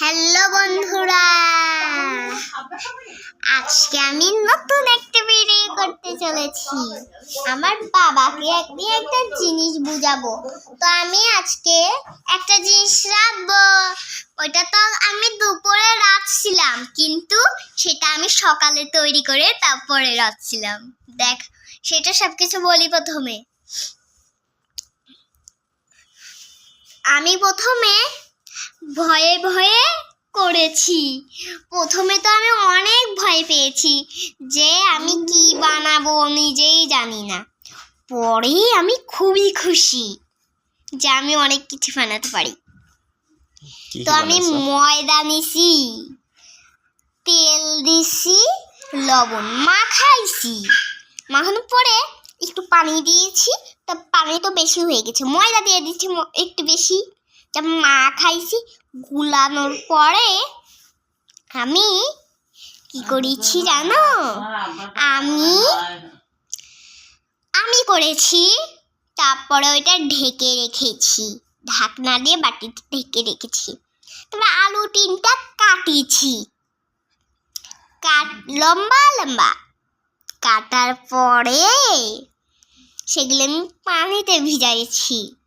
Hello বন্ধুরা। আজকে আমি নতুন একটা ভিডিও করতে চলেছি। আমার বাবাকে একদিন একটা জিনিস বুঝাবো। তো আমি আজকে একটা জিনিস রাখব। ওইটা তো আমি দুপুরে রাখছিলাম কিন্তু সেটা আমি সকালে তৈরি করে তারপরে রাখছিলাম দেখ, সেটা সব কিছু বলি প্রথমে। আমি প্রথমে ভয়ে ভয়ে করেছি। প্রথমে তো আমি অনেক ভয় পেয়েছি যে আমি কি বানাবো নিজেই জানি না। পরে আমি খুবই খুশি যে আমি অনেক কিছু বানাতে পারি। তো আমি ময়দা নিছি তেল দিছি লবণ মাখাইছি। মাখানোর পরে একটু পানি দিয়েছি তা পানি তো বেশি হয়ে গেছে। ময়দা দিয়ে দিচ্ছি একটু বেশি। তা মাখাইছি গুলানোর পরে আমি কি করেছি জানো? আমি আমি করেছি, তারপরে ওইটা ঢেকে রেখেছি। ঢাকনা দিয়ে বাটিতে ঢেকে রেখেছি। তারপরে আলু তিনটা কাটিয়েছি। কাট, লম্বা লম্বা। কাটার পরে সেগুলো আমি পানিতে ভিজাইছি।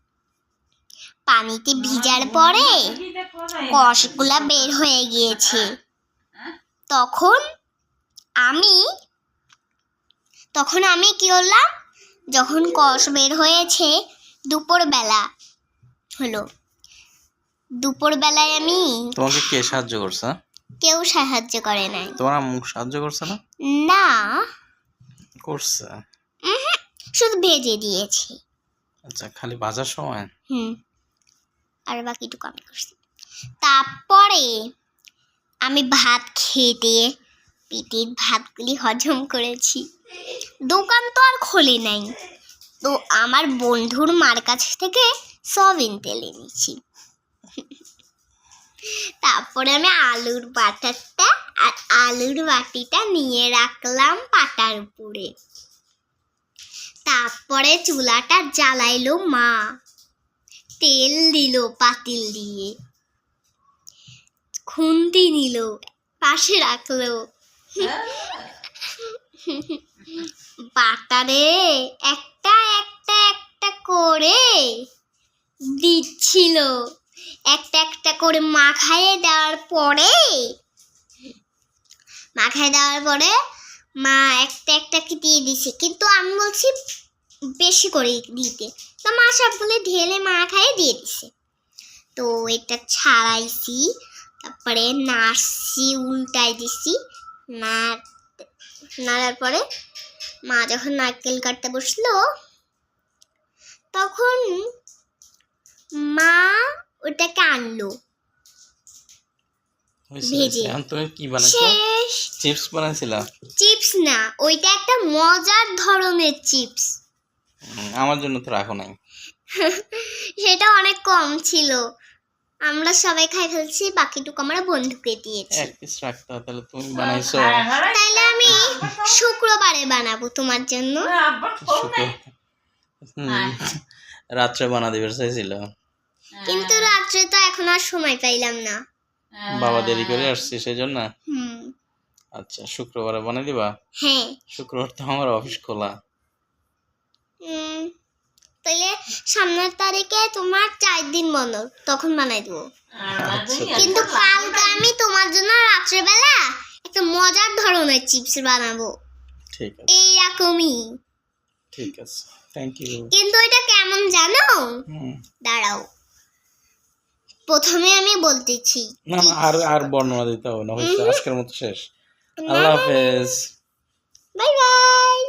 পানিতে ভিজার পরে কষগুলা বের হয়ে গিয়েছে। তখন আমি তখন আমি কি করলাম যখন কষ বের হয়েছে দুপুরবেলা হলো। দুপুরবেলায় আমি তোমাকে কে সাহায্য করছে? কেউ সাহায্য করে নাই। তোমার আম্মু সাহায্য করছে না? না। করছে। শুধু ভেজে দিয়েছি। আচ্ছা খালি ভাজার সময়? হুম। আর বাকিটুকু আমি করছি। তারপরে আমি ভাত খেয়ে দিয়ে পেটের ভাতগুলি হজম করেছি। দোকান তো আর খোলে নাই। তো আমার বন্ধুর মার কাছ থেকে সবিন তেল এনেছি। তারপরে আমি আলুর বাটারটা আর আলুর বাটিটা নিয়ে রাখলাম পাটার উপরে। তারপরে চুলাটা জ্বালাইলো মা। তেল দিল পাতিল দিয়ে। খুন্তি নিল, পাশে রাখল। বাটারে একটা একটা একটা করে দিচ্ছিল। একটা একটা করে মাখায়ে দেওয়ার পরে, মাখায় দেওয়ার পরে মা একটা একটা কি দিয়ে দিছে? কিন্তু আমি বলছি বেশি করে দিতে। তো মা সবগুলো ঢেলে মা খাইয়ে দিয়ে দিছে। তো এটা ছাড়াইছি তারপরে নাড়ছি উল্টাই দিছি নাড় নাড়ার পরে মা যখন নারকেল কাটতে বসল তখন মা ওটাকে আনলো। ভেজে। তুমি কি বানাইছো? শেষ। চিপস বানাইছিলা? চিপস না ওইটা একটা মজার ধরনের চিপস। আমার জন্য তো রাখো নাই। সেটা অনেক কম ছিল। আমরা সবাই খাই ফেলছি বাকিটুকু আমরা বন্ধুকে দিয়েছি। এক পিস রাখতে তাহলে তুমি বানাইছো। তাইলে আমি শুক্রবারে বানাবো তোমার জন্য। রাত্রে বানা দিবে চাইছিল। কিন্তু রাত্রে তো এখন আর সময় পাইলাম না। বাবা দেরি করে আসছে সেই জন্য হুম। আচ্ছা শুক্রবারে বানাই দিবা? হ্যাঁ। শুক্রবার তো আমার অফিস খোলা। তাহলে সামনের তারিখে তোমার চার দিন বন্ধ তখন বানাই দেবো। আচ্ছা কিন্তু কালকে আমি তোমার জন্য রাত্রেবেলা একটা মজার ধরনের চিপস বানাবো। ঠিক আছে। এইরকমই। ঠিক আছে। থ্যাংক ইউ কিন্তু এটা কেমন জানো? দাঁড়াও। প্রথমে আমি বলতেছি না না আর আর বর্ণনা দিতে হবে না হয়েছে। আজকের মতো শেষ। আল্লাহ হাফেজ। Bye bye.